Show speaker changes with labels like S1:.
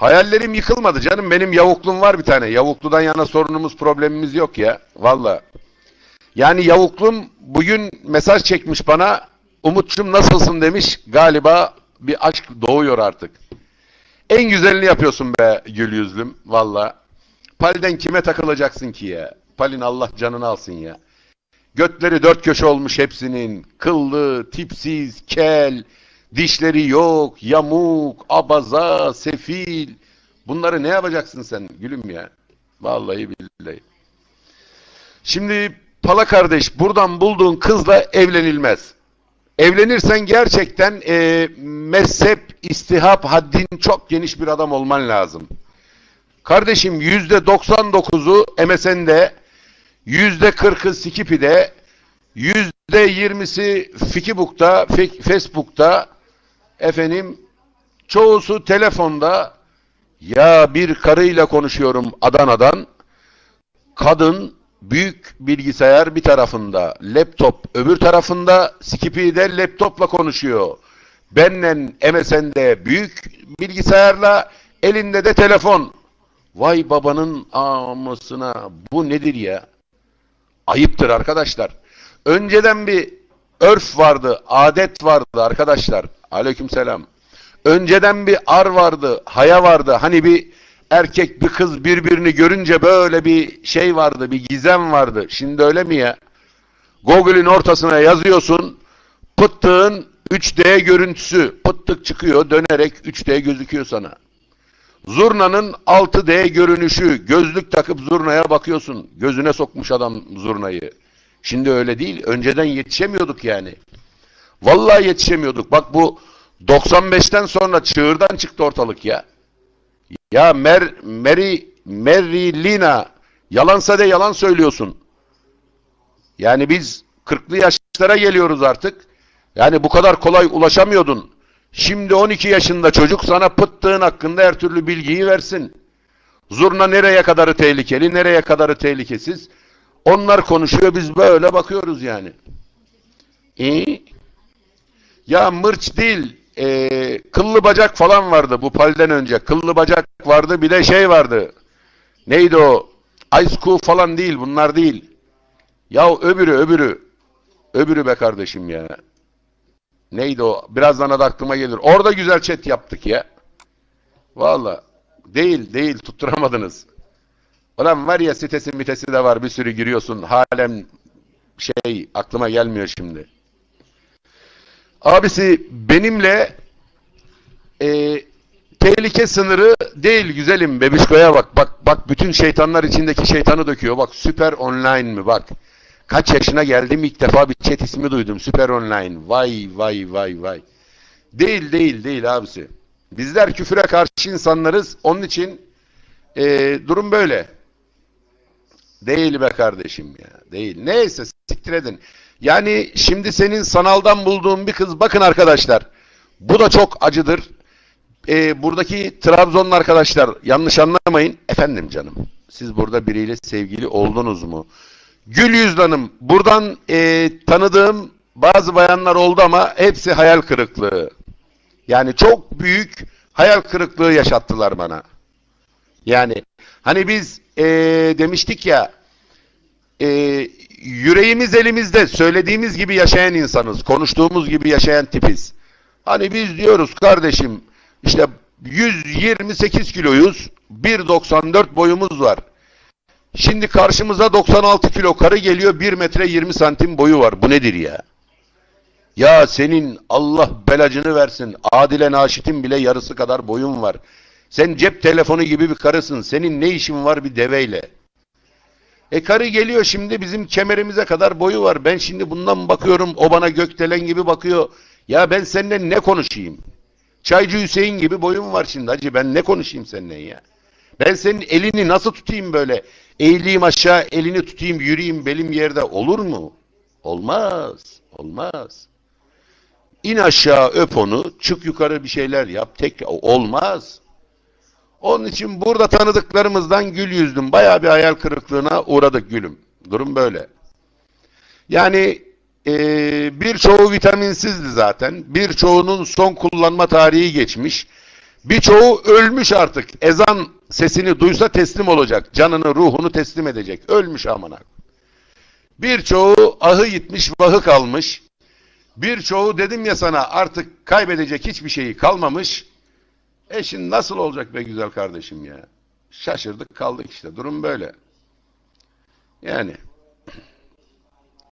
S1: Hayallerim yıkılmadı canım. Benim yavuklum var bir tane. Yavukludan yana sorunumuz, problemimiz yok ya. Valla. Yani yavuklum bugün mesaj çekmiş bana. Umutçum nasılsın demiş. Galiba bir aşk doğuyor artık. En güzelini yapıyorsun be gül yüzlüm. Valla. Palden kime takılacaksın ki ya? Palin Allah canını alsın ya. Götleri dört köşe olmuş hepsinin. Kıllı, tipsiz, kel, dişleri yok, yamuk, abaza, sefil. Bunları ne yapacaksın sen gülüm ya? Vallahi billahi. Şimdi Pala kardeş buradan bulduğun kızla evlenilmez. Evlenirsen gerçekten e, mezhep, istihap haddin çok geniş bir adam olman lazım. Kardeşim yüzde 99'u MSN'de, yüzde 40'ı Skipi'de, yüzde 20'si Fikibuk'ta, Facebook'ta, efendim çoğusu telefonda, ya bir karıyla konuşuyorum Adana'dan, kadın büyük bilgisayar bir tarafında, laptop öbür tarafında, Skipi'de laptopla konuşuyor. Benden MSN'de büyük bilgisayarla, elinde de telefon. Vay babanın amasına bu nedir ya? Ayıptır arkadaşlar. Önceden bir örf vardı, adet vardı arkadaşlar. Aleykümselam. Önceden bir ar vardı, haya vardı. Hani bir erkek bir kız birbirini görünce böyle bir şey vardı, bir gizem vardı. Şimdi öyle mi ya? Google'in ortasına yazıyorsun, pıttığın 3D görüntüsü, pıttık çıkıyor, dönerek 3D gözüküyor sana. Zurnanın 6D görünüşü, gözlük takıp zurnaya bakıyorsun. Gözüne sokmuş adam zurnayı. Şimdi öyle değil, önceden yetişemiyorduk yani. Vallahi yetişemiyorduk. Bak bu 95'ten sonra çığırdan çıktı ortalık ya. Ya Mer, Mary, Mary Lina, yalansa de yalan söylüyorsun. Yani biz 40'lı yaşlara geliyoruz artık. Yani bu kadar kolay ulaşamıyordun. Şimdi 12 yaşında çocuk sana pıttığın hakkında her türlü bilgiyi versin. Zurna nereye kadarı tehlikeli, nereye kadarı tehlikesiz. Onlar konuşuyor, biz böyle bakıyoruz yani. İyi. Ya mırç değil, e, kıllı bacak falan vardı bu palden önce. Kıllı bacak vardı, bir de şey vardı. Neydi o? Ice Cool falan değil, bunlar değil. Ya öbürü, öbürü. Öbürü be kardeşim ya. Neydi o? Birazdan adı aklıma gelir. Orada güzel chat yaptık ya. Valla. Değil, değil. Tutturamadınız. Ulan var ya sitesi mitesi de var. Bir sürü giriyorsun. Halen şey aklıma gelmiyor şimdi. Abisi benimle e, tehlike sınırı değil güzelim bebişkoya bak. Bak bak bütün şeytanlar içindeki şeytanı döküyor. Bak süper online mi bak. Kaç yaşına geldim ilk defa bir chat ismi duydum. Süper online. Vay vay vay vay. Değil değil değil abisi. Bizler küfüre karşı insanlarız. Onun için e, durum böyle. Değil be kardeşim ya. Değil. Neyse siktir edin. Yani şimdi senin sanaldan bulduğun bir kız bakın arkadaşlar. Bu da çok acıdır. Ee, buradaki Trabzonlu arkadaşlar yanlış anlamayın. Efendim canım. Siz burada biriyle sevgili oldunuz mu? Gül Yüzlanım. Buradan e, tanıdığım bazı bayanlar oldu ama hepsi hayal kırıklığı. Yani çok büyük hayal kırıklığı yaşattılar bana. Yani hani biz e, demiştik ya e, yüreğimiz elimizde söylediğimiz gibi yaşayan insanız. Konuştuğumuz gibi yaşayan tipiz. Hani biz diyoruz kardeşim işte 128 kiloyuz. 1.94 boyumuz var. Şimdi karşımıza 96 kilo karı geliyor 1 metre 20 santim boyu var. Bu nedir ya? Ya senin Allah belacını versin. Adile Naşit'in bile yarısı kadar boyun var. Sen cep telefonu gibi bir karısın. Senin ne işin var bir deveyle? E karı geliyor şimdi bizim kemerimize kadar boyu var. Ben şimdi bundan bakıyorum o bana gökdelen gibi bakıyor. Ya ben seninle ne konuşayım? Çaycı Hüseyin gibi boyum var şimdi hacı ben ne konuşayım seninle ya? Ben senin elini nasıl tutayım böyle? Eğileyim aşağı elini tutayım yürüyeyim belim yerde olur mu? Olmaz. Olmaz. İn aşağı öp onu çık yukarı bir şeyler yap. Tek olmaz. Onun için burada tanıdıklarımızdan gül yüzdüm. Baya bir hayal kırıklığına uğradık gülüm. Durum böyle. Yani e, birçoğu vitaminsizdi zaten. Birçoğunun son kullanma tarihi geçmiş. Birçoğu ölmüş artık. Ezan sesini duysa teslim olacak. Canını, ruhunu teslim edecek. Ölmüş amına. Birçoğu ahı gitmiş, vahı kalmış. Birçoğu dedim ya sana artık kaybedecek hiçbir şeyi kalmamış. E şimdi nasıl olacak be güzel kardeşim ya? Şaşırdık kaldık işte. Durum böyle. Yani